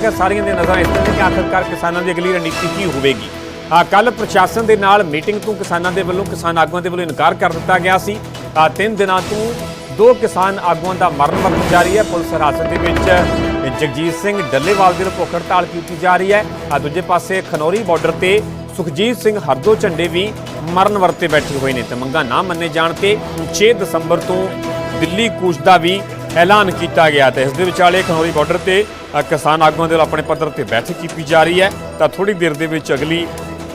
ਕਿ ਸਾਰੀਆਂ ਦੀਆਂ ਨਜ਼ਰਾਂ ਇਸ ਤੇ ਕਿ ਆਖਰਕਾਰ ਕਿਸਾਨਾਂ ਦੀ ਅਗਲੀ ਰਣਨੀਤੀ ਕੀ ਹੋਵੇਗੀ? ਆ ਕੱਲ ਪ੍ਰਸ਼ਾਸਨ ਦੇ ਨਾਲ ਮੀਟਿੰਗ ਤੋਂ ਕਿਸਾਨਾਂ ਦੇ ਵੱਲੋਂ ਕਿਸਾਨ ਆਗੂਆਂ ਦੇ ਵੱਲੋਂ ਇਨਕਾਰ ਕਰ ਦਿੱਤਾ ਗਿਆ ਸੀ। ਆ, ਤਿੰਨ ਦਿਨਾਂ ਤੋਂ ਦੋ ਕਿਸਾਨ ਆਗੂਆਂ ਦਾ ਮਰਨ ਵਰਤ ਜਾਰੀ ਹੈ। ਪੁਲਿਸ ਹਿਰਾਸਤ ਦੇ ਵਿੱਚ ਜਗਜੀਤ ਸਿੰਘ ਡੱਲੇਵਾਲ ਦੇ ਭੁੱਖ ਹੜਤਾਲ ਕੀਤੀ ਜਾ ਰਹੀ ਹੈ। ਆ, ਦੂਜੇ ਪਾਸੇ ਖਨੌਰੀ ਬਾਰਡਰ ਤੇ ਸੁਖਜੀਤ ਸਿੰਘ ਹਰਦੋ ਝੰਡੇ ਵੀ ਮਰਨ ਵਰਤੇ ਬੈਠੇ ਹੋਏ ਨੇ ਤੇ ਮੰਗਾਂ ਨਾ ਮੰਨੇ ਜਾਣ ਤੇ 6 ਦਸੰਬਰ ਤੋਂ ਦਿੱਲੀ ਕੂਚ ਦਾ ਵੀ ਐਲਾਨ ਕੀਤਾ ਗਿਆ ਤੇ ਇਸ ਦੇ ਵਿਚਾਲੇ ਖਨੌਰੀ ਬਾਰਡਰ ਤੇ ਕਿਸਾਨ ਆਗੂਆਂ ਦੇ ਵੱਲੋਂ ਆਪਣੇ ਪੱਧਰ ਤੇ ਬੈਠਕ ਕੀਤੀ ਜਾ ਰਹੀ ਹੈ। ਤਾਂ ਥੋੜੀ ਦੇਰ ਦੇ ਵਿੱਚ ਅਗਲੀ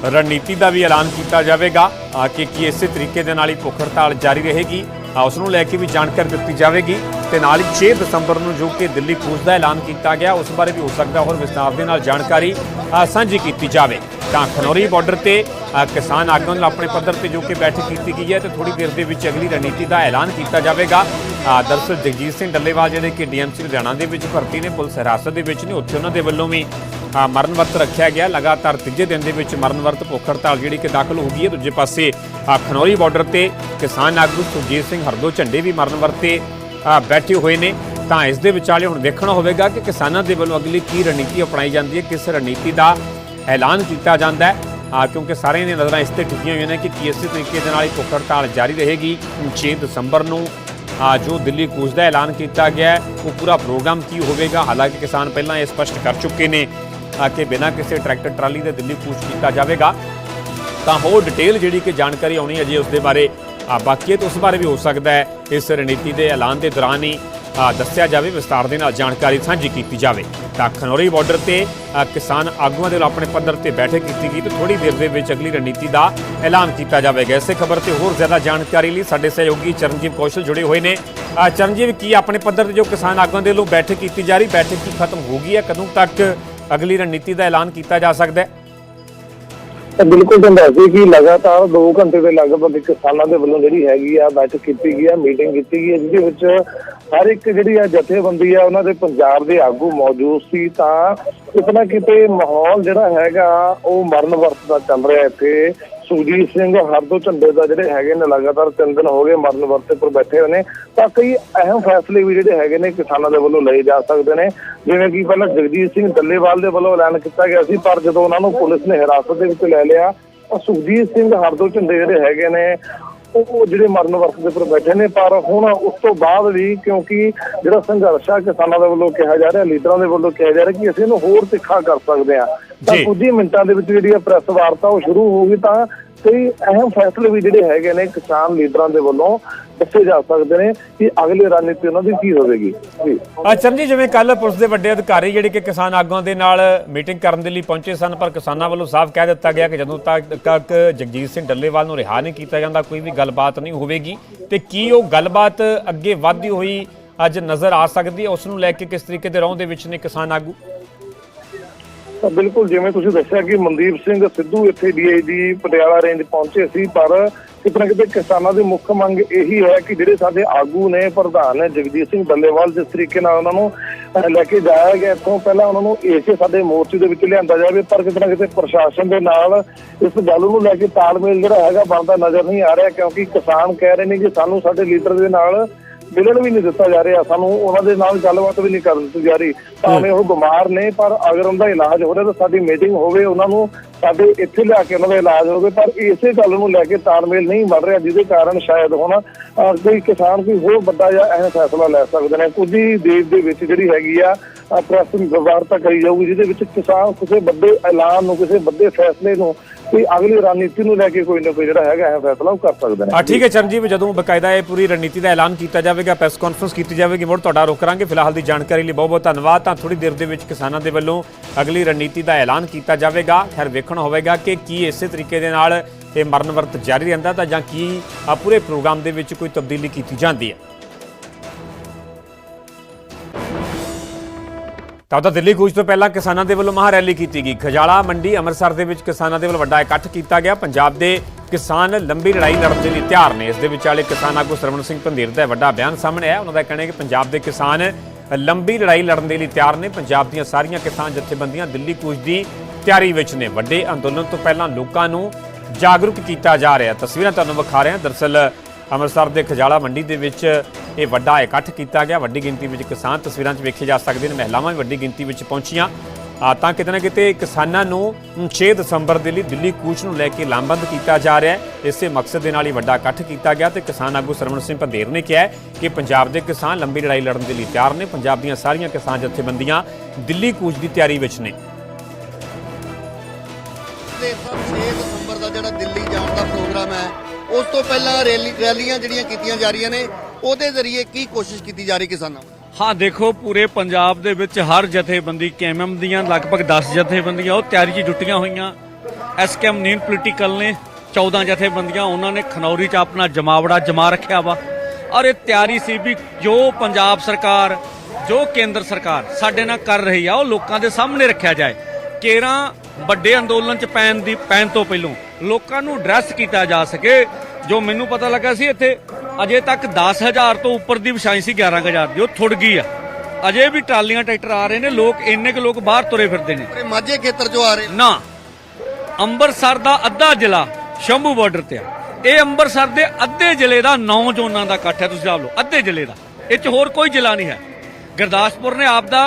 ਰਣਨੀਤੀ ਦਾ ਵੀ ਐਲਾਨ ਕੀਤਾ ਜਾਵੇਗਾ। ਕਿ ਕੀ ਇਸੇ ਤਰੀਕੇ ਦੇ ਨਾਲ ਹੀ ਭੁੱਖ ਹੜਤਾਲ ਜਾਰੀ ਰਹੇਗੀ। ਉਸ ਨੂੰ ਲੈ ਕੇ ਵੀ ਜਾਣਕਾਰੀ ਦਿੱਤੀ ਜਾਵੇਗੀ। ਤੇ ਨਾਲ ਹੀ 6 ਦਸੰਬਰ ਨੂੰ ਜੋ ਕਿ ਦਿੱਲੀ ਕੂਚ ਦਾ ਐਲਾਨ ਕੀਤਾ ਗਿਆ, ਉਸ ਬਾਰੇ ਵੀ ਹੋ ਸਕਦਾ ਹੋਰ ਵਿਸਥਾਰ ਦੇ ਨਾਲ ਜਾਣਕਾਰੀ ਸਾਂਝੀ ਕੀਤੀ ਜਾਵੇ। ਤਾਂ ਖਨੌਰੀ ਬਾਰਡਰ ਤੇ ਕਿਸਾਨ ਆਗੂਆਂ ਨਾਲ ਆਪਣੇ ਪੱਧਰ ਤੇ ਜੋ ਕਿ ਬੈਠਕ ਕੀਤੀ ਗਈ ਹੈ ਤੇ ਥੋੜੀ ਦੇਰ ਦੇ ਵਿੱਚ ਅਗਲੀ ਰਣਨੀਤੀ ਦਾ ਐਲਾਨ ਕੀਤਾ ਜਾਵੇਗਾ। ਅ, ਦਰਅਸਲ ਜਗਜੀਤ ਸਿੰਘ ਡੱਲੇਵਾਲ ਜਿਹੜੇ ਕਿ ਡੀਐਮਸੀ ਲੁਧਿਆਣਾ ਦੇ ਵਿੱਚ ਭਰਤੀ ਨੇ ਪੁਲਿਸ ਹਿਰਾਸਤ ਦੇ ਵਿੱਚ ਨੇ ਉੱਥੇ ਉਹਨਾਂ ਦੇ ਵੱਲੋਂ ਵੀ ਮਰਨ ਵਰਤ ਰੱਖਿਆ ਗਿਆ। ਲਗਾਤਾਰ ਤੀਜੇ ਦਿਨ ਦੇ ਵਿੱਚ ਮਰਨ ਵਰਤ ਭੁੱਖ ਹੜਤਾਲ ਜਿਹੜੀ ਕਿ ਦਾਖਲ ਹੋ ਗਈ ਹੈ। ਦੂਜੇ ਪਾਸੇ ਖਨੌਰੀ ਬਾਰਡਰ ਤੇ ਕਿਸਾਨ ਆਗੂ ਸੁਰਜੀਤ ਸਿੰਘ ਹਰਦੋ ਝੰਡੇ ਵੀ ਮਰਨ ਵਰਤ ਤੇ ਬੈਠੇ ਹੋਏ ਨੇ। ਤਾਂ ਇਸ ਦੇ ਵਿਚਾਲੇ ਹੁਣ ਵੇਖਣਾ ਹੋਵੇਗਾ ਕਿ ਕਿਸਾਨਾਂ ਦੇ ਵੱਲੋਂ ਅਗਲੀ ਕੀ ਰਣਨੀਤੀ ਅਪਣਾਈ ਜਾਂਦੀ ਹੈ ਕਿਸ ਰਣਨੀਤੀ ਦਾ ਐਲਾਨ ਕੀਤਾ ਜਾਂਦਾ ਹੈ। ਆ, ਕਿਉਂਕਿ ਸਾਰਿਆਂ ਦੀਆਂ ਨਜ਼ਰਾਂ ਇਸ ਤੇ ਟਿਕੀਆਂ ਹੋਈਆਂ ਨੇ ਕਿ ਕੀ ਇਸੇ ਤਰੀਕੇ ਦੇ ਨਾਲ ਹੀ ਭੁੱਖ ਹੜਤਾਲ ਜਾਰੀ ਰਹੇਗੀ। 6 ਦਸੰਬਰ ਨੂੰ, ਆ, ਜੋ ਦਿੱਲੀ ਕੂਚ ਦਾ ਐਲਾਨ ਕੀਤਾ ਗਿਆ ਉਹ ਪੂਰਾ ਪ੍ਰੋਗਰਾਮ ਕੀ ਹੋਵੇਗਾ? ਹਾਲਾਂਕਿ ਕਿਸਾਨ ਪਹਿਲਾਂ ਇਹ ਸਪਸ਼ਟ ਕਰ ਚੁੱਕੇ ਨੇ ਕਿ ਬਿਨਾਂ ਕਿਸੇ ਟਰੈਕਟਰ ਟਰਾਲੀ ਦੇ ਦਿੱਲੀ ਕੂਚ ਕੀਤਾ ਜਾਵੇਗਾ। ਤਾਂ ਹੋਰ ਡਿਟੇਲ ਜਿਹੜੀ ਕਿ ਜਾਣਕਾਰੀ ਆਉਣੀ ਹੈ ਜੀ ਉਸ ਦੇ ਬਾਰੇ, ਆ, ਬਾਕੀ ਹੈ ਤਾਂ ਉਸ ਬਾਰੇ ਵੀ ਹੋ ਸਕਦਾ ਹੈ। ਇਸ ਰਣਨੀਤੀ ਦੇ ਐਲਾਨ ਦੇ ਦੌਰਾਨ ਹੀ ਦੱਸਿਆ ਜਾਵੇ ਵਿਸਤਾਰ ਦੇ ਨਾਲ ਜਾਣਕਾਰੀ ਸਾਂਝੀ ਕੀਤੀ ਜਾਵੇ। ਤਾਂ ਖਨੌਰੀ ਬਾਰਡਰ ਤੇ ਕਿਸਾਨ ਆਗੂਆਂ ਦੇ ਵੱਲੋਂ ਆਪਣੇ ਪੱਧਰ ਤੇ ਬੈਠਕ ਕੀਤੀ ਗਈ ਤੇ ਥੋੜੀ ਦੇਰ ਦੇ ਵਿੱਚ ਅਗਲੀ ਰਣਨੀਤੀ ਦਾ ਐਲਾਨ ਕੀਤਾ ਜਾਵੇਗਾ। ਇਸੇ ਖਬਰ ਤੇ ਹੋਰ ਜ਼ਿਆਦਾ ਜਾਣਕਾਰੀ ਲਈ ਸਾਡੇ ਸਹਿਯੋਗੀ ਚਰਨਜੀਤ ਕੌਸ਼ਲ ਜੁੜੇ ਹੋਏ ਨੇ। ਚਰਨਜੀਤ, ਕੀ ਆਪਣੇ ਪੱਧਰ ਤੇ ਜੋ ਕਿਸਾਨ ਆਗੂਆਂ ਦੇ ਵੱਲੋਂ ਬੈਠਕ ਕੀਤੀ ਜਾ ਰਹੀ, ਬੈਠਕ ਕੀ ਖਤਮ ਹੋ ਗਈ ਹੈ? ਕਦੋਂ ਤੱਕ ਅਗਲੀ ਰਣਨੀਤੀ ਦਾ ਐਲਾਨ ਕੀਤਾ ਜਾ ਸਕਦਾ ਹੈ? ਤਾਂ ਬਿਲਕੁਲ ਤੁਹਾਨੂੰ ਦੱਸ ਦਈਏ ਕਿ ਲਗਾਤਾਰ 2 ਘੰਟੇ ਦੇ ਲਗਭਗ ਕਿਸਾਨਾਂ ਦੇ ਵੱਲੋਂ ਜਿਹੜੀ ਹੈਗੀ ਆ ਬੈਠਕ ਕੀਤੀ ਗਈ ਆ ਮੀਟਿੰਗ ਕੀਤੀ ਗਈ ਆ, ਜਿਹਦੇ ਵਿੱਚ ਹਰ ਇੱਕ ਜਿਹੜੀ ਆ ਜਥੇਬੰਦੀ ਆ, ਉਹਨਾਂ ਦੇ ਪੰਜਾਬ ਦੇ ਆਗੂ ਮੌਜੂਦ ਸੀ। ਤਾਂ ਕਿਤੇ ਨਾ ਕਿਤੇ ਮਾਹੌਲ ਜਿਹੜਾ ਹੈਗਾ, ਉਹ ਮਰਨ ਵਰਤ ਦਾ ਚੱਲ ਰਿਹਾ ਇੱਥੇ। ਸੁਖਜੀਤ ਸਿੰਘ ਹਰਦੋ ਝੰਡੇ ਦਾ ਜਿਹੜੇ ਹੈਗੇ ਨੇ ਲਗਾਤਾਰ ਤਿੰਨ ਦਿਨ ਹੋ ਗਏ ਮਰਨ ਵਰਤੇ ਪਰ ਬੈਠੇ ਹੋਏ ਨੇ, ਤਾਂ ਕਈ ਅਹਿਮ ਫੈਸਲੇ ਵੀ ਜਿਹੜੇ ਹੈਗੇ ਨੇ ਕਿਸਾਨਾਂ ਦੇ ਵੱਲੋਂ ਲਏ ਜਾ ਸਕਦੇ ਨੇ। ਜਿਵੇਂ ਕਿ ਪਹਿਲਾਂ ਜਗਜੀਤ ਸਿੰਘ ਡੱਲੇਵਾਲ ਦੇ ਵੱਲੋਂ ਐਲਾਨ ਕੀਤਾ ਗਿਆ ਸੀ, ਪਰ ਜਦੋਂ ਉਹਨਾਂ ਨੂੰ ਪੁਲਿਸ ਨੇ ਹਿਰਾਸਤ ਦੇ ਵਿੱਚ ਲੈ ਲਿਆ, ਤਾਂ ਸੁਖਜੀਤ ਸਿੰਘ ਹਰਦੋ ਝੰਡੇ ਜਿਹੜੇ ਹੈਗੇ ਨੇ ਉਹ ਜਿਹੜੇ ਮਰਨ ਵਰਤ ਦੇ ਉੱਪਰ ਬੈਠੇ ਨੇ ਪਰ ਹੁਣ ਉਸ ਤੋਂ ਬਾਅਦ ਵੀ ਕਿਉਂਕਿ ਜਿਹੜਾ ਸੰਘਰਸ਼ ਆ ਕਿਸਾਨਾਂ ਦੇ ਵੱਲੋਂ ਕਿਹਾ ਜਾ ਰਿਹਾ ਲੀਡਰਾਂ ਦੇ ਵੱਲੋਂ ਕਿਹਾ ਜਾ ਰਿਹਾ ਕਿ ਅਸੀਂ ਇਹਨੂੰ ਹੋਰ ਤਿੱਖਾ ਕਰ ਸਕਦੇ ਆ ਤਾਂ। ਕੁਝ ਹੀ ਮਿੰਟਾਂ ਦੇ ਵਿੱਚ ਜਿਹੜੀ ਆ ਪ੍ਰੈਸ ਵਾਰਤਾ ਉਹ ਸ਼ੁਰੂ ਹੋ ਗਈ ਤਾਂ ਕਈ ਅਹਿਮ ਫੈਸਲੇ ਵੀ ਜਿਹੜੇ ਹੈਗੇ ਨੇ ਕਿਸਾਨ ਲੀਡਰਾਂ ਦੇ ਵੱਲੋਂ ਦੱਸੇ ਜਾ ਸਕਦੇ ਨੇ ਕਿ ਅਗਲੀ ਰਣਨੀਤੀ ਉਹਨਾਂ ਦੀ ਕੀ ਹੋਵੇਗੀ। ਜੀ। ਅਚਰਨ ਜੀ, ਜਿਵੇਂ ਕੱਲ ਪੁਲਿਸ ਦੇ ਵੱਡੇ ਅਧਿਕਾਰੀ ਜਿਹੜੇ ਕਿ ਕਿਸਾਨ ਆਗੂਆਂ ਦੇ ਨਾਲ ਮੀਟਿੰਗ ਕਰਨ ਦੇ ਲਈ ਪਹੁੰਚੇ ਸਨ, ਪਰ ਕਿਸਾਨਾਂ ਵੱਲੋਂ ਸਾਫ਼ ਕਹਿ ਦਿੱਤਾ ਗਿਆ ਕਿ ਜਦੋਂ ਤੱਕ ਤੱਕ ਜਗਜੀਤ ਸਿੰਘ ਡੱਲੇਵਾਲ ਨੂੰ ਰਿਹਾ ਨਹੀਂ ਕੀਤਾ ਜਾਂਦਾ, ਕੋਈ ਵੀ ਗੱਲਬਾਤ ਨਹੀਂ ਹੋਵੇਗੀ। ਤੇ ਕੀ ਉਹ ਗੱਲਬਾਤ ਅੱਗੇ ਵਧਦੀ ਹੋਈ ਅੱਜ ਨਜ਼ਰ ਆ ਸਕਦੀ ਹੈ? ਉਸ ਨੂੰ ਲੈ ਕੇ ਕਿਸ ਤਰੀਕੇ ਦੇ ਰੌਂ ਦੇ ਵਿੱਚ ਨੇ ਕਿਸਾਨ ਆਗੂ? ਤਾਂ ਬਿਲਕੁਲ ਜਿਵੇਂ ਤੁਸੀਂ ਦੱਸਿਆ ਕਿ ਮਨਦੀਪ ਸਿੰਘ ਸਿੱਧੂ ਇੱਥੇ ਡੀਆਈਜੀ ਪਟਿਆਲਾ ਰੇਂਜ ਪਹੁੰਚੇ ਸੀ, ਪਰ ਕਿਤੇ ਨਾ ਕਿਤੇ ਕਿਸਾਨਾਂ ਦੀ ਮੁੱਖ ਮੰਗ ਇਹੀ ਹੈ ਕਿ ਜਿਹੜੇ ਸਾਡੇ ਆਗੂ ਨੇ, ਪ੍ਰਧਾਨ ਨੇ ਜਗਜੀਤ ਸਿੰਘ ਬੱਲੇਵਾਲ, ਜਿਸ ਤਰੀਕੇ ਨਾਲ ਉਹਨਾਂ ਨੂੰ ਲੈ ਕੇ ਜਾਇਆ ਗਿਆ, ਇੱਥੋਂ ਪਹਿਲਾਂ ਉਹਨਾਂ ਨੂੰ ਏਸੇ ਸਾਡੇ ਮੋਰਚੇ ਦੇ ਵਿੱਚ ਲਿਆਂਦਾ ਜਾਵੇ, ਪਰ ਕਿਤੇ ਨਾ ਕਿਤੇ ਪ੍ਰਸ਼ਾਸਨ ਦੇ ਨਾਲ ਇਸ ਗੱਲ ਨੂੰ ਲੈ ਕੇ ਤਾਲਮੇਲ ਜਿਹੜਾ ਹੈਗਾ ਬਣਦਾ ਨਜ਼ਰ ਨਹੀਂ ਆ ਰਿਹਾ, ਕਿਉਂਕਿ ਕਿਸਾਨ ਕਹਿ ਰਹੇ ਨੇ ਕਿ ਸਾਨੂੰ ਸਾਡੇ ਲੀਡਰ ਦੇ ਨਾਲ ਮਿਲਣ ਵੀ ਨਹੀਂ ਦਿੱਤਾ ਜਾ ਰਿਹਾ। ਸਾਨੂੰ ਉਹਨਾਂ ਦੇ ਨਾਲ ਗੱਲਬਾਤ ਵੀ ਨਹੀਂ ਕਰਨ ਦਿੱਤੀ ਜਾ ਰਹੀ। ਭਾਵੇਂ ਉਹ ਬਿਮਾਰ ਨੇ, ਪਰ ਅਗਰ ਉਹਨਾਂ ਦਾ ਇਲਾਜ ਹੋ ਰਿਹਾ ਤਾਂ ਸਾਡੀ ਮੀਟਿੰਗ ਹੋਵੇ, ਉਹਨਾਂ ਨੂੰ ਸਾਡੇ ਇੱਥੇ ਲਿਆ ਕੇ ਉਹਨਾਂ ਦਾ ਇਲਾਜ ਹੋਵੇ। ਪਰ ਇਸੇ ਗੱਲ ਨੂੰ ਲੈ ਕੇ ਤਾਲਮੇਲ ਨਹੀਂ ਬਣ ਰਿਹਾ, ਜਿਹਦੇ ਕਾਰਨ ਸ਼ਾਇਦ ਹੁਣ ਕੋਈ ਕਿਸਾਨ ਕੋਈ ਹੋਰ ਵੱਡਾ ਜਾਂ ਅਹਿਮ ਫੈਸਲਾ ਲੈ ਸਕਦੇ ਨੇ। ਕੁਝ ਹੀ ਦੇਸ਼ ਦੇ ਵਿੱਚ ਜਿਹੜੀ ਹੈਗੀ ਆ ਪ੍ਰੈਸ ਨੂੰ ਵਾਰਤਾ ਕਰੀ ਜਾਊਗੀ, ਜਿਹਦੇ ਵਿੱਚ ਕਿਸਾਨ ਕਿਸੇ ਵੱਡੇ ਐਲਾਨ ਨੂੰ, ਕਿਸੇ ਵੱਡੇ ਫੈਸਲੇ ਨੂੰ ਕੋਈ ਅਗਲੀ ਰਣਨੀਤੀ ਨੂੰ ਲੈ ਕੇ ਕੋਈ ਨਾ ਕੋਈ ਜਿਹੜਾ ਹੈਗਾ ਅਹਿਮ ਫੈਸਲਾ ਉਹ ਕਰ ਸਕਦੇ ਨੇ। ਆ ਠੀਕ ਹੈ ਚਰਨਜੀਤ, ਜਦੋਂ ਬਕਾਇਦਾ ਇਹ ਪੂਰੀ ਰਣਨੀਤੀ ਦਾ ਐਲਾਨ ਕੀਤਾ ਜਾਵੇਗਾ ਪ੍ਰੈਸ ਕਾਨਫਰੰਸ ਕੀਤੀ ਜਾਵੇਗੀ, ਮੁੜ ਤੁਹਾਡਾ ਰੁਕ ਕਰਾਂਗੇ। ਫਿਲਹਾਲ ਦੀ ਜਾਣਕਾਰੀ ਲਈ ਬਹੁਤ ਬਹੁਤ ਧੰਨਵਾਦ। ਤਾਂ ਥੋੜੀ ਦੇਰ ਦੇ ਵਿੱਚ ਕਿਸਾਨਾਂ ਦੇ ਵੱਲੋਂ ਅਗਲੀ ਰਣਨੀਤੀ ਦਾ ਐਲਾਨ ਕੀਤਾ ਜਾਵੇਗਾ। ਖੈਰ, ਵੇਖਣਾ ਹੋਵੇਗਾ ਕਿ ਕੀ ਇਸੇ ਤਰੀਕੇ ਦੇ ਨਾਲ ਇਹ ਮਰਨ ਵਰਤ ਜਾਰੀ ਰਹਿੰਦਾ ਤਾਂ ਜਾਂ ਕੀ ਪੂਰੇ ਪ੍ਰੋਗਰਾਮ ਦੇ ਵਿੱਚ ਕੋਈ ਤਬਦੀਲੀ ਕੀਤੀ ਜਾਂਦੀ ਹੈ। ਤਾਂ ਉਹਦਾ ਦਿੱਲੀ ਕੂਚ ਤੋਂ ਪਹਿਲਾਂ ਕਿਸਾਨਾਂ ਦੇ ਵੱਲੋਂ ਮਹਾ ਰੈਲੀ ਕੀਤੀ ਗਈ। ਖਜਾਲਾ ਮੰਡੀ ਅੰਮ੍ਰਿਤਸਰ ਦੇ ਵਿੱਚ ਕਿਸਾਨਾਂ ਦੇ ਵੱਲੋਂ ਵੱਡਾ ਇਕੱਠ ਕੀਤਾ ਗਿਆ। ਪੰਜਾਬ ਦੇ ਕਿਸਾਨ ਲੰਬੀ ਲੜਾਈ ਲੜਨ ਦੇ ਲਈ ਤਿਆਰ ਨੇ। ਇਸ ਦੇ ਵਿਚਾਲੇ ਕਿਸਾਨ ਆਗੂ ਸਰਵਣ ਸਿੰਘ ਪੰਧੀਰ ਦਾ ਵੱਡਾ ਬਿਆਨ ਸਾਹਮਣੇ ਆਇਆ। ਉਹਨਾਂ ਦਾ ਕਹਿਣਾ ਹੈ ਕਿ ਪੰਜਾਬ ਦੇ ਕਿਸਾਨ ਲੰਬੀ ਲੜਾਈ ਲੜਨ ਦੇ ਲਈ ਤਿਆਰ ਨੇ। ਪੰਜਾਬ ਦੀਆਂ ਸਾਰੀਆਂ ਕਿਸਾਨ ਜਥੇਬੰਦੀਆਂ ਦਿੱਲੀ ਕੂਚ ਦੀ ਤਿਆਰੀ ਵਿੱਚ ਨੇ। ਵੱਡੇ ਅੰਦੋਲਨ ਤੋਂ ਪਹਿਲਾਂ ਲੋਕਾਂ ਨੂੰ ਜਾਗਰੂਕ ਕੀਤਾ ਜਾ ਰਿਹਾ। ਤਸਵੀਰਾਂ ਤੁਹਾਨੂੰ ਵਿਖਾ ਰਹੇ। ਹਾਂ ਦਰਸਲ ਅੰਮ੍ਰਿਤਸਰ ਦੇ ਖਜਾਲਾ ਮੰਡੀ ਦੇ ਵਿੱਚ ਇਹ ਵੱਡਾ ਇਕੱਠ ਕੀਤਾ ਗਿਆ। ਵੱਡੀ ਗਿਣਤੀ ਵਿੱਚ ਕਿਸਾਨ ਤਸਵੀਰਾਂ 'ਚ ਵੇਖੇ ਜਾ ਸਕਦੇ ਨੇ। ਮਹਿਲਾਵਾਂ ਵੀ ਵੱਡੀ ਗਿਣਤੀ ਵਿੱਚ ਪਹੁੰਚੀਆਂ। ਤਾਂ ਕਿਤੇ ਨਾ ਕਿਤੇ ਕਿਸਾਨਾਂ ਨੂੰ 6 ਦਸੰਬਰ ਦੇ ਲਈ ਦਿੱਲੀ ਕੂਚ ਨੂੰ ਲੈ ਕੇ ਲਾਮਬੰਦ ਕੀਤਾ ਜਾ ਰਿਹਾ ਹੈ। ਇਸੇ ਮਕਸਦ ਦੇ ਨਾਲ ਹੀ ਵੱਡਾ ਇਕੱਠ ਕੀਤਾ ਗਿਆ ਤੇ ਕਿਸਾਨ ਆਗੂ ਸਰਵਣ ਸਿੰਘ ਪੰਧੇਰ ਨੇ ਕਿਹਾ ਕਿ ਪੰਜਾਬ ਦੇ ਕਿਸਾਨ ਲੰਬੀ ਲੜਾਈ ਲੜਨ ਦੇ ਲਈ ਤਿਆਰ ਨੇ। ਪੰਜਾਬ ਦੀਆਂ ਸਾਰੀਆਂ ਕਿਸਾਨ ਜਥੇਬੰਦੀਆਂ ਦਿੱਲੀ ਕੂਚ ਦੀ ਤਿਆਰੀ ਵਿੱਚ ਨੇ। ਦੇ 6 ਦਸੰਬਰ ਦਾ ਜਿਹੜਾ ਦਿੱਲੀ ਜਾਣ ਦਾ ਪ੍ਰੋਗਰਾਮ ਹੈ, ਉਸ ਤੋਂ ਪਹਿਲਾਂ ਰੈਲੀਆਂ ਜਿਹੜੀਆਂ ਕੀਤੀਆਂ ਜਾ ਰਹੀਆਂ ਨੇ ਉਹਦੇ ਜ਼ਰੀਏ ਕੀ ਕੋਸ਼ਿਸ਼ ਕੀਤੀ ਜਾ ਰਹੀ ਕਿਸਾਨਾਂ ਵੱਲੋਂ? ਹਾਂ, ਦੇਖੋ, ਪੂਰੇ ਪੰਜਾਬ ਦੇ ਵਿੱਚ ਹਰ ਜਥੇਬੰਦੀ ਕੇਐਮਐਮ ਦੀਆਂ, ਲਗਭਗ 10 ਜਥੇਬੰਦੀਆਂ, ਉਹ ਤਿਆਰੀ 'ਚ ਜੁਟੀਆਂ ਹੋਈਆਂ। ਐਸਕੇਐਮ ਨੀਨ ਪੋਲੀਟੀਕਲ ਨੇ 14 ਜਥੇਬੰਦੀਆਂ, ਉਹਨਾਂ ਨੇ ਖਨੌਰੀ 'ਚ ਆਪਣਾ ਜਮਾਵੜਾ ਜਮਾ ਰੱਖਿਆ ਵਾ। ਔਰ ਇਹ ਤਿਆਰੀ ਸੀ ਵੀ ਜੋ ਪੰਜਾਬ ਸਰਕਾਰ, ਜੋ ਕੇਂਦਰ ਸਰਕਾਰ ਸਾਡੇ ਨਾਲ ਕਰ ਰਹੀ ਆ, ਉਹ ਲੋਕਾਂ ਦੇ ਸਾਹਮਣੇ ਰੱਖਿਆ ਜਾਏ। ਕੇਰਾਂ ਵੱਡੇ ਅੰਦੋਲਨ 'ਚ ਪੈਣ ਦੀ, ਪੈਣ ਤੋਂ ਪਹਿਲਾਂ ਲੋਕਾਂ ਨੂੰ ਐਡਰੈਸ ਕੀਤਾ ਜਾ ਸਕੇ ਜੋ ਮੈਨੂੰ ਪਤਾ ਲੱਗਾ ਸੀ ਇੱਥੇ ਅਜੇ ਤੱਕ 10000 ਤੋਂ ਉੱਪਰ ਦੀ ਵਿਛਾਈ ਸੀ 11000 ਦੀ। ਉਹ ਥੁੜ ਗਈ ਆ। ਅਜੇ ਵੀ ਟਰਾਲੀਆਂ ਟਰੈਕਟਰ ਆ ਰਹੇ ਨੇ ਲੋਕ ਇੰਨੇ ਕੁ ਲੋਕ ਬਾਹਰ ਤੁਰੇ ਫਿਰਦੇ ਨੇ। ਪੂਰੇ ਮਾਝੇ ਖੇਤਰ ਚੋਂ ਆ ਰਹੇ ਨੇ। ਅੰਮ੍ਰਿਤਸਰ ਦਾ ਅੱਧਾ ਜ਼ਿਲ੍ਹਾ ਸ਼ੰਭੂ ਬਾਰਡਰ ਤੇ ਆ। ਇਹ ਅੰਮ੍ਰਿਤਸਰ ਦੇ ਅੱਧੇ ਜ਼ਿਲ੍ਹੇ ਦਾ ਨੌ ਜ਼ੋਨਾਂ ਦਾ ਇਕੱਠ ਹੈ ਤੁਸੀਂ ਆਪ ਲਓ ਅੱਧੇ ਜ਼ਿਲ੍ਹੇ ਦਾ। ਇਹ ਚ ਹੋਰ ਕੋਈ ਜ਼ਿਲ੍ਹਾ ਨਹੀਂ ਹੈ। ਗੁਰਦਾਸਪੁਰ ਨੇ ਆਪ ਦਾ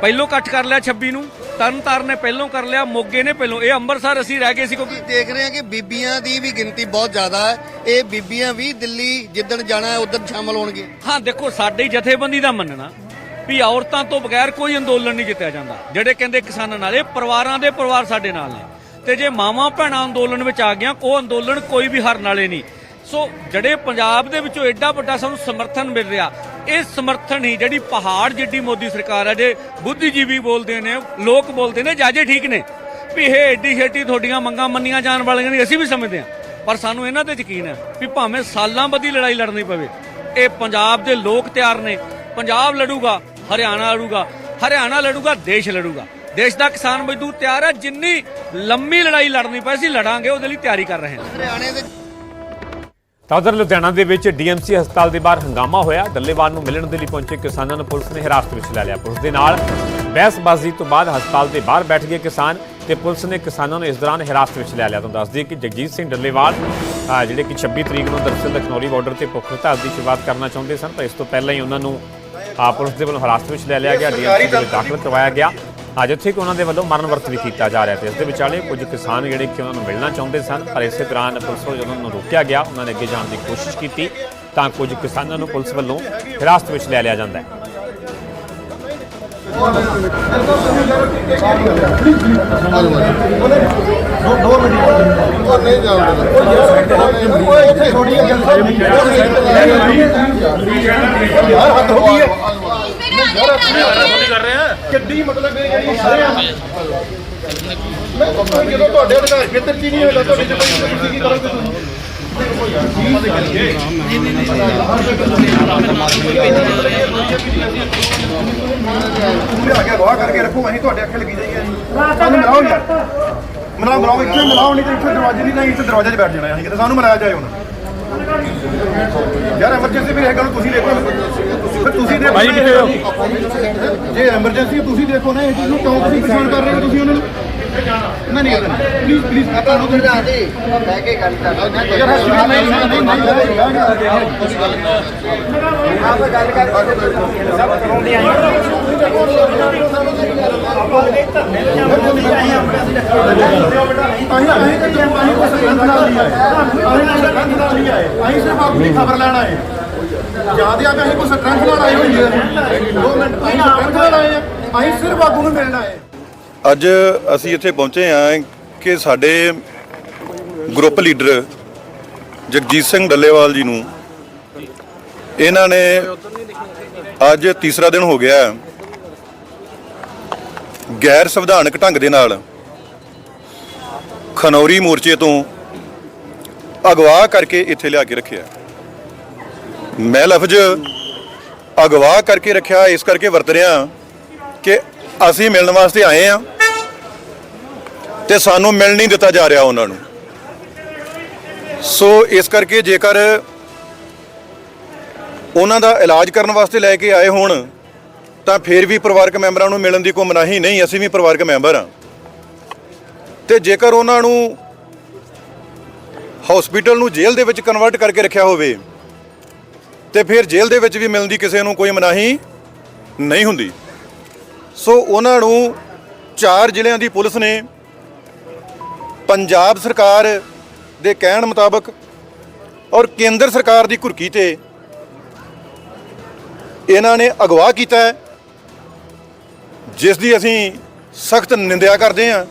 ਪਹਿਲੋਂ ਇਕੱਠ ਕਰ ਲਿਆ 26 ਨੂੰ ਤਰਨਤਾਰਨ ਨੇ ਪਹਿਲੋਂ ਕਰ ਲਿਆ ਮੋਗੇ ਨੇ ਪਹਿਲੋਂ। ਇਹ ਅੰਮ੍ਰਿਤਸਰ ਅਸੀਂ ਰਹਿ ਗਏ ਸੀ ਕਿਉਂਕਿ ਦੇਖ ਰਹੇ ਹਾਂ ਕਿ ਬੀਬੀਆਂ ਦੀ ਵੀ ਗਿਣਤੀ ਬਹੁਤ ਜ਼ਿਆਦਾ ਹੈ। ਇਹ ਬੀਬੀਆਂ ਵੀ ਦਿੱਲੀ ਜਿੱਦਣ ਜਾਣਾ ਹੈ ਉਦੋਂ ਸ਼ਾਮਲ ਹੋਣਗੇ। ਹਾਂ ਦੇਖੋ ਸਾਡੀ ਜਥੇਬੰਦੀ ਦਾ ਮੰਨਣਾ ਵੀ ਔਰਤਾਂ ਤੋਂ ਬਗੈਰ ਕੋਈ ਅੰਦੋਲਨ ਨਹੀਂ ਜਿੱਤਿਆ ਜਾਂਦਾ। ਜਿਹੜੇ ਕਹਿੰਦੇ ਕਿਸਾਨਾਂ ਨਾਲ ਇਹ ਪਰਿਵਾਰਾਂ ਦੇ ਪਰਿਵਾਰ ਸਾਡੇ ਨਾਲ ਨੇ। ਤੇ ਜੇ ਮਾਵਾਂ ਭੈਣਾਂ ਅੰਦੋਲਨ ਵਿੱਚ ਆ ਗਿਆ ਉਹ ਅੰਦੋਲਨ ਕੋਈ ਵੀ ਹਰਨ ਵਾਲੇ ਨਹੀਂ। ਸੋ ਜਿਹੜੇ ਪੰਜਾਬ ਦੇ ਵਿੱਚੋਂ ਐਡਾ ਵੱਡਾ ਸਾਨੂੰ ਸਮਰਥਨ ਮਿਲ ਰਿਹਾ, ਇਹ ਸਮਰਥਨ ਹੀ ਜਿਹੜੀ ਪਹਾੜ ਜਿੱਡੀ ਮੋਦੀ ਸਰਕਾਰ ਹੈ ਜੇ ਬੁੱਧੀਜੀਵੀ ਬੋਲਦੇ ਨੇ, ਲੋਕ ਬੋਲਦੇ ਨੇ, ਜਾਜੇ ਠੀਕ ਨੇ, ਵੀ ਇਹ ਐਡੀ ਛੇਤੀ ਤੁਹਾਡੀਆਂ ਮੰਗਾਂ ਮੰਨੀਆਂ ਜਾਣ ਵਾਲੀਆਂ ਨਹੀਂ ਅਸੀਂ ਵੀ ਸਮਝਦੇ ਹਾਂ। ਪਰ ਸਾਨੂੰ ਇਹਨਾਂ ਤੇ ਯਕੀਨ ਹੈ ਵੀ ਭਾਵੇਂ ਸਾਲਾਂ ਬੱਧੀ ਲੜਾਈ ਲੜਨੀ ਪਵੇ, ਇਹ ਪੰਜਾਬ ਦੇ ਲੋਕ ਤਿਆਰ ਨੇ। ਪੰਜਾਬ ਲੜੂਗਾ, ਹਰਿਆਣਾ ਲੜੂਗਾ ਹਰਿਆਣਾ ਲੜੂਗਾ, ਦੇਸ਼ ਲੜੂਗਾ। ਦੇਸ਼ ਦਾ ਕਿਸਾਨ ਮਜ਼ਦੂਰ ਤਿਆਰ ਹੈ, ਜਿੰਨੀ ਲੰਮੀ ਲੜਾਈ ਲੜਨੀ ਪਏ, ਅਸੀਂ ਲੜਾਂਗੇ, ਉਹਦੇ ਲਈ ਤਿਆਰੀ ਕਰ ਰਹੇ ਹਾਂ। ਹਰਿਆਣੇ ਦੇ ਤਾਂ ਉਧਰ ਲੁਧਿਆਣਾ ਦੇ ਵਿੱਚ ਡੀਐਮਸੀ ਹਸਪਤਾਲ ਦੇ ਬਾਹਰ ਹੰਗਾਮਾ ਹੋਇਆ। ਡੱਲੇਵਾਲ ਨੂੰ ਮਿਲਣ ਦੇ ਲਈ ਪਹੁੰਚੇ ਕਿਸਾਨਾਂ ਨੂੰ ਪੁਲਿਸ ਨੇ ਹਿਰਾਸਤ ਵਿੱਚ ਲੈ ਲਿਆ। ਪੁਲਿਸ ਦੇ ਨਾਲ ਬਹਿਸਬਾਜ਼ੀ ਤੋਂ ਬਾਅਦ ਹਸਪਤਾਲ ਦੇ ਬਾਹਰ ਬੈਠ ਗਏ ਕਿਸਾਨ ਤੇ ਪੁਲਿਸ ਨੇ ਕਿਸਾਨਾਂ ਨੂੰ ਇਸ ਦੌਰਾਨ ਹਿਰਾਸਤ ਵਿੱਚ ਲੈ ਲਿਆ। ਤੁਹਾਨੂੰ ਦੱਸ ਦਈਏ ਕਿ ਜਗਜੀਤ ਸਿੰਘ ਡੱਲੇਵਾਲ ਜਿਹੜੇ ਕਿ 26 ਤਰੀਕ ਨੂੰ ਦਰਅਸਲ ਲਖਨੌਰੀ ਬਾਰਡਰ ਤੇ ਭੁੱਖ ਹੜਤਾਲ ਦੀ ਸ਼ੁਰੂਆਤ ਕਰਨਾ ਚਾਹੁੰਦੇ ਸਨ ਤਾਂ ਇਸ ਤੋਂ ਪਹਿਲਾਂ ਹੀ ਉਹਨਾਂ ਨੂੰ ਪੁਲਿਸ ਦੇ ਵੱਲੋਂ ਹਿਰਾਸਤ ਵਿੱਚ ਲੈ ਲਿਆ ਗਿਆ। ਡੀਐਮਸੀ ਦੇ ਦਾਖਲ ਕਰਵਾਇਆ ਗਿਆ। ਅੱਜ ਉੱਥੇ ਕਿ ਉਹਨਾਂ ਦੇ ਵੱਲੋਂ ਮਰਨ ਵਰਤ ਵੀ ਕੀਤਾ ਜਾ ਰਿਹਾ ਤੇ ਇਸ ਦੇ ਵਿਚਾਲੇ ਕੁਝ ਕਿਸਾਨ ਜਿਹੜੇ ਕਿ ਉਹਨਾਂ ਨੂੰ ਮਿਲਣਾ ਚਾਹੁੰਦੇ ਸਨ ਪਰ ਇਸੇ ਦੌਰਾਨ ਪੁਲਿਸ ਵੱਲੋਂ ਜਦੋਂ ਉਹਨਾਂ ਨੂੰ ਰੋਕਿਆ ਗਿਆ ਉਹਨਾਂ ਨੇ ਅੱਗੇ ਜਾਣ ਦੀ ਕੋਸ਼ਿਸ਼ ਕੀਤੀ ਤਾਂ ਕੁਝ ਕਿਸਾਨਾਂ ਨੂੰ ਪੁਲਿਸ ਵੱਲੋਂ ਹਿਰਾਸਤ ਵਿੱਚ ਲੈ ਲਿਆ ਜਾਂਦਾ ਹੈ। ਯਾਰ ਹੱਦ ਹੋ ਗਈ ਹੈ। ਕਿੱਡੀ ਮਤਲਬ ਇਹ ਜਿਹੜੀ ਸਾਰੇ ਮੈਂ ਜਦੋਂ ਤੁਹਾਡੇ ਅਧਿਕਾਰ ਖੇਤਰ ਚ ਹੀ ਨਹੀਂ ਹੋਏਗਾ ਤੁਹਾਡੇ ਚ ਕੋਈ ਕੀ ਕਰੋਗੇ ਤੁਸੀਂ ਲਿਆ ਕੇ ਗਵਾਹ ਕਰਕੇ ਰੱਖੋ ਅਸੀਂ ਤੁਹਾਡੇ ਅੱਖੇ ਲੱਗੀ ਜਾਈਏ। ਸਾਨੂੰ ਮਿਲਾਓ ਯਾਰ। ਮਿਲਾਓ ਮਿਲਾਓ ਇੱਥੇ ਮਿਲਾਓ ਨਹੀਂ ਤਾਂ ਇੱਥੇ ਦਰਵਾਜ਼ੇ ਨਹੀਂ ਤਾਂ ਇੱਥੇ ਦਰਵਾਜ਼ੇ 'ਚ ਬੈਠ ਜਾਣਾ ਅਸੀਂ ਕਿਤੇ ਸਾਨੂੰ ਮਿਲਾਇਆ ਜਾਏ ਹੁਣ। ਯਾਰ ਐਮਰਜੈਂਸੀ ਵੀ ਇਹ ਗੱਲ ਤੁਸੀਂ ਦੇਖੋ। ਫਿਰ ਤੁਸੀਂ ਦੇਖੋ ਭਾਈ ਕਿੱਥੇ ਜੇ ਐਮਰਜੈਂਸੀ ਤੁਸੀਂ ਦੇਖੋ ਨਾ ਇਹ ਚੀਜ਼ ਨੂੰ ਕਿਉਂ ਤੁਸੀਂ ਪਛਾਣ ਕਰ ਰਹੇ ਹੋ ਤੁਸੀਂ ਉਹਨਾਂ ਨੂੰ ਨਹੀਂ ਨਹੀਂ ਪਲੀਜ਼ ਪਲੀਜ਼ ਆਪਾਂ ਨੂੰ ਸਮਝਾ ਦੇ ਬਹਿ ਕੇ ਗੱਲ ਕਰ ਯਾਰ ਹਸਪੀਟਲ ਨਹੀਂ ਨਹੀਂ ਨਹੀਂ ਆਪ ਗੱਲ ਕਰ ਅਸੀਂ ਅਸੀਂ ਤਾਂ ਜੋ ਅਸੀਂ ਕੋਈ ਸਰਪੰਚ ਨਾਲ ਨਹੀਂ ਆਏ ਅਸੀਂ ਕੋਈ ਸਰਪੰਚ ਨਾਲ ਨਹੀਂ ਆਏ ਅਸੀਂ ਸਿਰਫ ਆਪਣੀ ਖਬਰ ਲੈਣ ਆਏ ਯਾਦ ਆ ਕਿ ਅਸੀਂ ਕੋਈ ਸਰਪੰਚ ਨਾਲ ਆਏ ਹੋਈਏ। ਦੋ ਮਿੰਟ, ਅਸੀਂ ਸਰਪੰਚ ਨਾਲ ਆਏ ਆ। ਅਸੀਂ ਸਿਰਫ ਆਗੂ ਨੂੰ ਮਿਲਣ ਆਏ। ਅੱਜ ਅਸੀਂ ਇੱਥੇ ਪਹੁੰਚੇ ਹਾਂ ਕਿ ਸਾਡੇ ਗਰੁੱਪ ਲੀਡਰ ਜਗਜੀਤ ਸਿੰਘ ਡੱਲੇਵਾਲ ਜੀ ਨੂੰ। ਇਹਨਾਂ ਨੇ ਅੱਜ ਤੀਸਰਾ ਦਿਨ ਹੋ ਗਿਆ। ਗੈਰ ਸੰਵਿਧਾਨਕ ਢੰਗ ਦੇ ਨਾਲ ਖਨੌਰੀ ਮੋਰਚੇ ਤੋਂ ਅਗਵਾ ਕਰਕੇ ਇੱਥੇ ਲਿਆ ਕੇ ਰੱਖਿਆ। ਮੈਂ ਲਫ਼ਜ਼ ਅਗਵਾ ਕਰਕੇ ਰੱਖਿਆ, ਇਸ ਕਰਕੇ ਵਰਤ ਰਿਹਾ ਕਿ ਅਸੀਂ ਮਿਲਣ ਵਾਸਤੇ ਆਏ ਆ ਤੇ ਸਾਨੂੰ ਮਿਲ ਨਹੀਂ ਦਿੱਤਾ ਜਾ ਰਿਹਾ ਉਹਨਾਂ ਨੂੰ। ਸੋ ਇਸ ਕਰਕੇ ਜੇਕਰ ਉਹਨਾਂ ਦਾ ਇਲਾਜ ਕਰਨ ਵਾਸਤੇ ਲੈ ਕੇ ਆਏ ਹੋਣ, ਤਾਂ ਫਿਰ ਵੀ ਪਰਿਵਾਰਕ ਮੈਂਬਰਾਂ ਨੂੰ ਮਿਲਣ ਦੀ ਕੋਈ ਮਨਾਹੀ ਨਹੀਂ, ਅਸੀਂ ਵੀ ਪਰਿਵਾਰਕ ਮੈਂਬਰ ਆ ਤੇ ਜੇਕਰ ਉਹਨਾਂ ਨੂੰ ਹਸਪੀਟਲ ਨੂੰ ਜੇਲ੍ਹ ਦੇ ਵਿੱਚ ਕਨਵਰਟ ਕਰਕੇ ਰੱਖਿਆ ਹੋਵੇ ਤੇ ਫਿਰ ਜੇਲ੍ਹ ਦੇ ਵਿੱਚ ਵੀ ਮਿਲਣ ਦੀ ਕਿਸੇ ਨੂੰ ਕੋਈ ਮਨਾਹੀ ਨਹੀਂ ਹੁੰਦੀ। ਸੋ ਉਹਨਾਂ ਨੂੰ ਚਾਰ ਜ਼ਿਲ੍ਹਿਆਂ ਦੀ ਪੁਲਿਸ ਨੇ ਪੰਜਾਬ ਸਰਕਾਰ ਦੇ ਕਹਿਣ ਮੁਤਾਬਕ ਔਰ ਕੇਂਦਰ ਸਰਕਾਰ ਦੀ ਘੁਰਕੀ ਤੇ ਇਹਨਾਂ ਨੇ ਅਗਵਾ ਕੀਤਾ ਜਿਸ ਦੀ ਅਸੀਂ ਸਖਤ ਨਿੰਦਿਆ ਕਰਦੇ ਹਾਂ।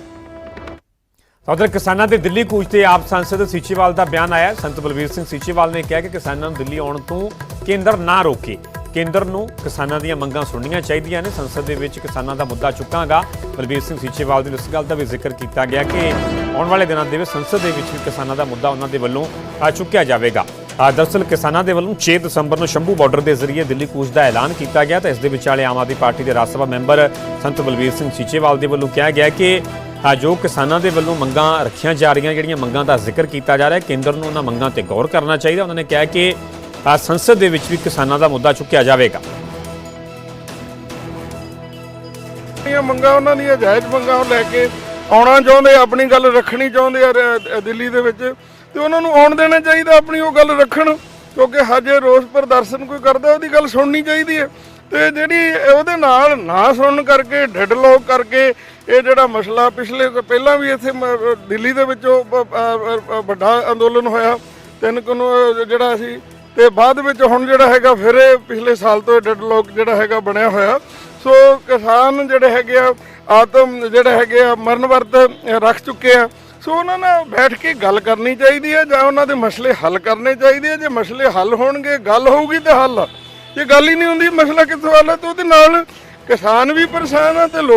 ਉਧਰ ਕਿਸਾਨਾਂ ਦੇ ਦਿੱਲੀ ਕੂਚ ਤੇ ਆਪ ਸੰਸਦ ਸੀਚੇਵਾਲ ਦਾ ਬਿਆਨ ਆਇਆ ਸੰਤ ਬਲਵੀਰ ਸਿੰਘ ਸੀਚੇਵਾਲ ਨੇ ਕਿਹਾ ਕਿ ਕਿਸਾਨਾਂ ਨੂੰ ਦਿੱਲੀ ਆਉਣ ਤੋਂ ਕੇਂਦਰ ਨਾ ਰੋਕੇ। ਕੇਂਦਰ ਨੂੰ ਕਿਸਾਨਾਂ ਦੀਆਂ ਮੰਗਾਂ ਸੁਣਨੀਆਂ ਚਾਹੀਦੀਆਂ ਨੇ। ਸੰਸਦ ਦੇ ਵਿੱਚ ਕਿਸਾਨਾਂ ਦਾ ਮੁੱਦਾ ਚੁੱਕਾਂਗਾ। ਬਲਬੀਰ ਸਿੰਘ ਸੀਚੇਵਾਲ ਦੀ ਇਸ ਗੱਲ ਦਾ ਵੀ ਜ਼ਿਕਰ ਕੀਤਾ ਗਿਆ ਕਿ ਆਉਣ ਵਾਲੇ ਦਿਨਾਂ ਦੇ ਵਿੱਚ ਸੰਸਦ ਦੇ ਵਿੱਚ ਵੀ ਕਿਸਾਨਾਂ ਦਾ ਮੁੱਦਾ ਉਹਨਾਂ ਦੇ ਵੱਲੋਂ ਚੁੱਕਿਆ ਜਾਵੇਗਾ। ਆ ਦਰਅਸਲ ਕਿਸਾਨਾਂ ਦੇ ਵੱਲੋਂ 6 ਦਸੰਬਰ ਨੂੰ ਸ਼ੰਭੂ ਬਾਰਡਰ ਦੇ ਜ਼ਰੀਏ ਦਿੱਲੀ ਕੂਚ ਦਾ ਐਲਾਨ ਕੀਤਾ ਗਿਆ। ਤਾਂ ਇਸ ਦੇ ਵਿਚਾਲੇ ਆਮ ਆਦਮੀ ਪਾਰਟੀ ਦੇ ਰਾਜ ਸਭਾ ਮੈਂਬਰ ਸੰਤ ਬਲਬੀਰ ਸਿੰਘ ਸੀਚੇਵਾਲ ਦੇ ਵੱਲੋਂ ਕਿਹਾ ਗਿਆ ਕਿ ਜੋ ਕਿਸਾਨਾਂ ਦੇ ਵੱਲੋਂ ਮੰਗਾਂ ਰੱਖੀਆਂ ਜਾ ਰਹੀਆਂ, ਜਿਹੜੀਆਂ ਮੰਗਾਂ ਦਾ ਜ਼ਿਕਰ ਕੀਤਾ ਜਾ ਰਿਹਾ ਹੈ ਕੇਂਦਰ ਨੂੰ ਉਹਨਾਂ ਮੰਗਾਂ ਤੇ ਗੌਰ ਕਰਨਾ ਚਾਹੀਦਾ। ਉਹਨਾਂ ਨੇ ਕਿਹਾ ਕਿ ਆ ਸੰਸਦ ਦੇ ਵਿੱਚ ਵੀ ਕਿਸਾਨਾਂ ਦਾ ਮੁੱਦਾ ਚੁੱਕਿਆ ਜਾਵੇਗਾ। ਇਹ ਮੰਗਾਂ ਉਹਨਾਂ ਦੀਆਂ ਜਾਇਜ਼ ਮੰਗਾਂ ਉਹ ਲੈ ਕੇ ਆਉਣਾ ਚਾਹੁੰਦੇ ਆਪਣੀ ਗੱਲ ਰੱਖਣੀ ਚਾਹੁੰਦੇ ਆ ਦਿੱਲੀ ਦੇ ਵਿੱਚ। ਤੇ ਉਹਨਾਂ ਨੂੰ ਆਉਣ ਦੇਣਾ ਚਾਹੀਦਾ, ਆਪਣੀ ਉਹ ਗੱਲ ਰੱਖਣ, ਕਿਉਂਕਿ ਹਜੇ ਰੋਸ ਪ੍ਰਦਰਸ਼ਨ ਕੋਈ ਕਰਦਾ, ਉਹਦੀ ਗੱਲ ਸੁਣਨੀ ਚਾਹੀਦੀ ਹੈ। ਤੇ ਜਿਹੜੀ ਉਹਦੇ ਨਾਲ ਨਾ ਸੁਣਨ ਕਰਕੇ ਢਿੱਡ ਲੋਕ ਕਰਕੇ ਇਹ ਜਿਹੜਾ ਮਸਲਾ ਪਿਛਲੇ ਪਹਿਲਾਂ ਵੀ ਇੱਥੇ ਮ- ਦਿੱਲੀ ਦੇ ਵਿੱਚ ਵੱਡਾ ਅੰਦੋਲਨ ਹੋਇਆ। ਤਿੰਨ ਕੁ ਜਿਹੜਾ ਸੀ। ਤੇ ਬਾਅਦ ਵਿੱਚ ਹੁਣ ਜਿਹੜਾ ਹੈਗਾ, ਫਿਰ ਇਹ ਪਿਛਲੇ ਸਾਲ ਤੋਂ ਡੈਡ ਲੋਕ ਜਿਹੜਾ ਹੈਗਾ ਬਣਿਆ ਹੋਇਆ। ਸੋ ਕਿਸਾਨ ਜਿਹੜੇ ਹੈਗੇ ਆ, ਆਤਮ ਜਿਹੜੇ ਹੈਗੇ ਆ, ਮਰਨ ਵਰਤ ਰੱਖ ਚੁੱਕੇ ਆ। ਸੋ ਉਹਨਾਂ ਨਾਲ ਬੈਠ ਕੇ ਗੱਲ ਕਰਨੀ ਚਾਹੀਦੀ ਹੈ ਜਾਂ ਉਹਨਾਂ ਦੇ ਮਸਲੇ ਹੱਲ ਕਰਨੇ ਚਾਹੀਦੇ ਆ। ਜੇ ਮਸਲੇ ਹੱਲ ਹੋਣਗੇ, ਗੱਲ ਹੋਊਗੀ ਤੇ ਹੱਲ। ਆ। ਗੱਲ ਹੀ ਨਹੀਂ ਹੁੰਦੀ, ਮਸਲਾ ਕਿੱਥੋਂ ਹੱਲ ਤੇ ਉਹਦੇ ਨਾਲ ਕਿਸਾਨ ਵੀ ਪਰੇਸ਼ਾਨ ਆ ਤੇ ਲੋਕ